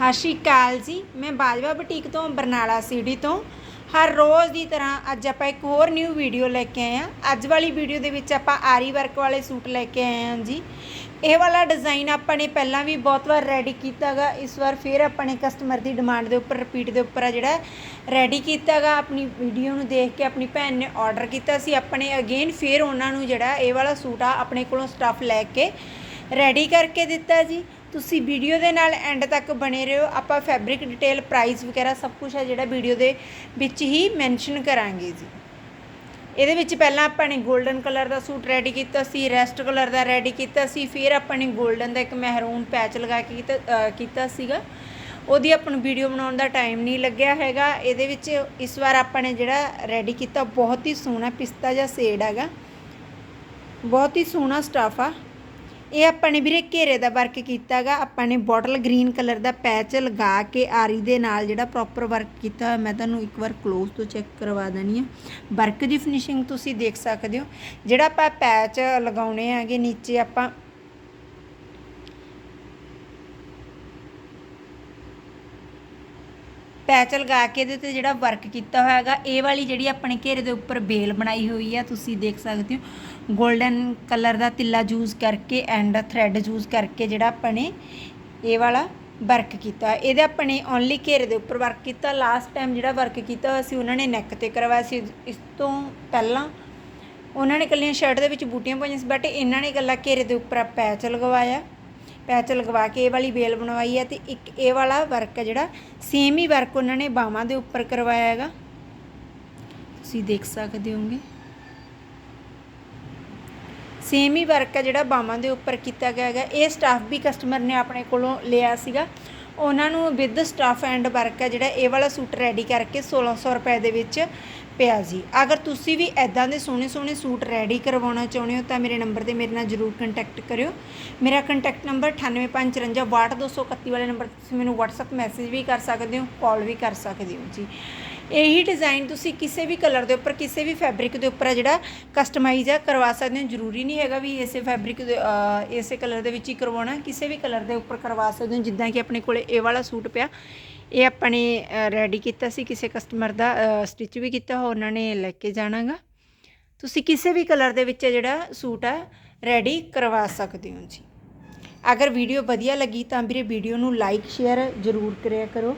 ਸਤਿ ਸ਼੍ਰੀ ਅਕਾਲ ਜੀ। ਮੈਂ ਬਾਜਵਾ ਬੁਟੀਕ ਤੋਂ, ਬਰਨਾਲਾ ਸਿਟੀ ਤੋਂ। ਹਰ ਰੋਜ਼ ਦੀ ਤਰ੍ਹਾਂ ਅੱਜ ਆਪਾਂ ਇੱਕ ਹੋਰ ਨਿਊ ਵੀਡੀਓ ਲੈ ਕੇ ਆਏ ਹਾਂ। ਅੱਜ ਵਾਲੀ ਵੀਡੀਓ ਦੇ ਵਿੱਚ ਆਪਾਂ ਆਰੀ ਵਰਕ ਵਾਲੇ ਸੂਟ ਲੈ ਕੇ ਆਏ ਹਾਂ ਜੀ। ਇਹ ਵਾਲਾ ਡਿਜ਼ਾਈਨ ਆਪਾਂ ਨੇ ਪਹਿਲਾਂ ਵੀ ਬਹੁਤ ਵਾਰ ਰੈਡੀ ਕੀਤਾਗਾ ਇਸ ਵਾਰ ਫਿਰ ਆਪਾਂ ਨੇ ਕਸਟਮਰ ਦੀ ਡਿਮਾਂਡ ਦੇ ਉੱਪਰ ਰਿਪੀਟ ਦੇ ਉੱਪਰ ਆ ਜਿਹੜਾ ਰੈਡੀ ਕੀਤਾਗਾ ਆਪਣੀ ਵੀਡੀਓ ਨੂੰ ਦੇਖ ਕੇ ਆਪਣੀ ਭੈਣ ਨੇ ਆਰਡਰ ਕੀਤਾ ਸੀ। ਆਪਣੇ ਅਗੇਨ ਫਿਰ ਉਹਨਾਂ ਨੂੰ ਜਿਹੜਾ ਇਹ ਵਾਲਾ ਸੂਟ ਆ, ਆਪਣੇ ਕੋਲੋਂ ਸਟੱਫ ਲੈ ਕੇ ਰੈਡੀ ਕਰਕੇ ਦਿੱਤਾ ਜੀ। ਤੁਸੀਂ ਵੀਡੀਓ ਦੇ ਨਾਲ ਐਂਡ ਤੱਕ ਬਣੇ ਰਹੋ। ਆਪਾਂ ਫੈਬਰਿਕ ਡਿਟੇਲ ਪ੍ਰਾਈਸ ਵਗੈਰਾ ਸਭ ਕੁਝ ਹੈ ਜਿਹੜਾ ਵੀਡੀਓ ਦੇ ਵਿੱਚ ਹੀ ਮੈਂਸ਼ਨ ਕਰਾਂਗੇ ਜੀ। ਇਹਦੇ ਵਿੱਚ ਪਹਿਲਾਂ ਆਪਾਂ ਨੇ 골ਡਨ ਕਲਰ ਦਾ ਸੂਟ ਰੈਡੀ ਕੀਤਾ ਸੀ ਰੈਸਟ ਕਲਰ ਦਾ ਰੈਡੀ ਕੀਤਾ ਸੀ, ਫਿਰ ਆਪਾਂ ਨੇ 골ਡਨ ਦਾ ਇੱਕ ਮਹਿਰੂਨ ਪੈਚ ਲਗਾ ਕੇ ਕੀਤਾ ਕੀਤਾ ਸੀਗਾ। ਉਹਦੀ ਆਪਾਂ ਨੂੰ ਵੀਡੀਓ ਬਣਾਉਣ ਦਾ ਟਾਈਮ ਨਹੀਂ ਲੱਗਿਆ ਹੈਗਾ। ਇਹਦੇ ਵਿੱਚ ਇਸ ਵਾਰ ਆਪਾਂ ਨੇ ਜਿਹੜਾ ਰੈਡੀ ਕੀਤਾ ਬਹੁਤ ਹੀ ਸੋਹਣਾ ਪਿਸਤਾ ਜਿਹਾ ਸ਼ੇਡ ਹੈਗਾ। ਬਹੁਤ ਹੀ ਸੋਹਣਾ ਸਟਾਫ ਆ। ਇਹ ਆਪਾਂ ਨੇ ਵੀਰੇ ਘੇਰੇ ਦਾ ਵਰਕ ਕੀਤਾਗਾ ਆਪਾਂ ਨੇ ਬੋਟਲ ਗ੍ਰੀਨ ਕਲਰ ਦਾ ਪੈਚ ਲਗਾ ਕੇ ਆਰੀ ਦੇ ਨਾਲ ਜਿਹੜਾ ਪ੍ਰੋਪਰ ਵਰਕ ਕੀਤਾ ਮੈਂ ਤੁਹਾਨੂੰ ਇੱਕ ਵਾਰ ক্লোਜ਼ ਤੋਂ ਚੈੱਕ ਕਰਵਾ ਦਣੀ ਆ ਵਰਕ ਦੀ ਫਿਨਿਸ਼ਿੰਗ ਤੁਸੀਂ ਦੇਖ ਸਕਦੇ ਹੋ। ਜਿਹੜਾ ਆਪਾਂ ਪੈਚ ਲਗਾਉਣੇ ਆਗੇ ਨੀਚੇ ਆਪਾਂ ਪੈਚ ਲਗਾ ਕੇ ਇਹਦੇ ਤੇ ਜਿਹੜਾ ਵਰਕ ਕੀਤਾ ਹੋਇਆ ਹੈਗਾ, ਇਹ ਵਾਲੀ ਜਿਹੜੀ ਆਪਣੇ ਘੇਰੇ ਦੇ ਉੱਪਰ ਬੇਲ ਬਣਾਈ ਹੋਈ ਆ, ਤੁਸੀਂ ਦੇਖ ਸਕਦੇ ਹੋ। 골ਡਨ ਕਲਰ ਦਾ ਤਿੱਲਾ ਯੂਜ਼ ਕਰਕੇ ਐਂਡ ਥ੍ਰੈਡ ਯੂਜ਼ ਕਰਕੇ ਜਿਹੜਾ ਆਪਾਂ ਨੇ ਇਹ ਵਾਲਾ ਵਰਕ ਕੀਤਾ ਇਹਦੇ ਆਪਣੇ ਓਨਲੀ ਘੇਰੇ ਦੇ ਉੱਪਰ ਵਰਕ ਕੀਤਾ। ਲਾਸਟ ਟਾਈਮ ਜਿਹੜਾ ਵਰਕ ਕੀਤਾ ਹੋਇਆ ਸੀ, ਉਹਨਾਂ ਨੇ ਨੈਕ ਤੇ ਕਰਵਾਇਆ ਸੀ। ਇਸ ਤੋਂ ਪਹਿਲਾਂ ਉਹਨਾਂ ਨੇ ਕੱਲੀਆਂ ਸ਼ਰਟ ਦੇ ਵਿੱਚ ਬੂਟੀਆਂ ਪਾਈਆਂ ਸੀ ਬਟ ਇਹਨਾਂ ਨੇ ਇਕੱਲਾ ਘੇਰੇ ਦੇ ਉੱਪਰ ਪੈਚ ਲਗਵਾਇਆ। ਪੈਚ ਲਗਵਾ ਕੇ ਇਹ ਵਾਲੀ ਬੇਲ ਬਣਵਾਈ ਹੈ ਤੇ ਇੱਕ ਇਹ ਵਾਲਾ ਵਰਕ ਹੈ ਜਿਹੜਾ ਸੇਮ ਹੀ ਵਰਕ ਉਹਨਾਂ ਨੇ ਬਾਹਾਂ ਦੇ ਉੱਪਰ ਕਰਵਾਇਆ ਹੈਗਾ। ਤੁਸੀਂ ਦੇਖ ਸਕਦੇ ਹੋਗੇ। ਸੇਮ ਹੀ ਵਰਕ ਹੈ ਜਿਹੜਾ ਬਾਹਾਂ ਦੇ ਉੱਪਰ ਕੀਤਾ ਗਿਆ ਹੈਗਾ। ਇਹ ਸਟਾਫ ਵੀ ਕਸਟਮਰ ਨੇ ਆਪਣੇ ਕੋਲੋਂ ਲਿਆ ਸੀਗਾ। ਉਹਨਾਂ ਨੂੰ ਵਿਦ ਸਟਾਫ ਐਂਡ ਵਰਕ ਹੈ, ਜਿਹੜਾ ਇਹ ਵਾਲਾ ਸੂਟ ਰੈਡੀ ਕਰਕੇ 1600 ਰੁਪਏ ਦੇ ਵਿੱਚ ਪਿਆ ਜੀ ਅਗਰ ਤੁਸੀਂ ਵੀ ਐਦਾਂ ਦੇ ਸੋਹਣੇ ਸੋਹਣੇ ਸੂਟ ਰੈਡੀ ਕਰਵਾਉਣਾ ਚਾਹੁੰਦੇ ਹੋ, ਤਾਂ ਮੇਰੇ ਨੰਬਰ ਤੇ ਮੇਰੇ ਨਾਲ ਜਰੂਰ ਕੰਟੈਕਟ ਕਰਿਓ। ਮੇਰਾ ਕੰਟੈਕਟ ਨੰਬਰ 9854 ਵਾਲੇ ਨੰਬਰ ਤੇ ਤੁਸੀਂ ਮੈਨੂੰ WhatsApp ਮੈਸੇਜ ਵੀ ਕਰ ਸਕਦੇ ਹੋ ਕਾਲ ਵੀ ਕਰ ਸਕਦੇ ਹੋ ਜੀ। ਇਹੀ ਡਿਜ਼ਾਈਨ ਤੁਸੀਂ ਕਿਸੇ ਵੀ ਕਲਰ ਦੇ ਉੱਪਰ, ਕਿਸੇ ਵੀ ਫੈਬਰਿਕ ਦੇ ਉੱਪਰ ਜਿਹੜਾ ਕਸਟਮਾਈਜ਼ ਆ, ਕਰਵਾ ਸਕਦੇ ਹੋ। ਜ਼ਰੂਰੀ ਨਹੀਂ ਹੈਗਾ ਵੀ ਇਸੇ ਫੈਬਰਿਕ ਦੇ ਇਸੇ ਕਲਰ ਦੇ ਵਿੱਚ ਹੀ ਕਰਵਾਉਣਾ। ਕਿਸੇ ਵੀ ਕਲਰ ਦੇ ਉੱਪਰ ਕਰਵਾ ਸਕਦੇ ਹੋ। ਜਿੱਦਾਂ ਕਿ ਆਪਣੇ ਕੋਲੇ ਇਹ ਵਾਲਾ ਸੂਟ ਪਿਆ। ਇਹ ਆਪਣੇ ਰੈਡੀ ਕੀਤਾ ਸੀ। ਕਿਸੇ ਕਸਟਮਰ ਦਾ ਸਟਿਚ ਵੀ ਕੀਤਾ ਹੋ ਉਹਨਾਂ ਨੇ ਲੈ ਕੇ ਜਾਣਾਗਾ। ਤੁਸੀਂ ਕਿਸੇ ਵੀ ਕਲਰ ਦੇ ਵਿੱਚ ਜਿਹੜਾ ਸੂਟ ਆ ਰੈਡੀ ਕਰਵਾ ਸਕਦੇ ਹੋ ਜੀ। ਅਗਰ ਵੀਡੀਓ ਵਧੀਆ ਲੱਗੀ ਤਾਂ ਵੀਰੇ ਵੀਡੀਓ ਨੂੰ ਲਾਈਕ ਸ਼ੇਅਰ ਜ਼ਰੂਰ ਕਰਿਆ ਕਰੋ।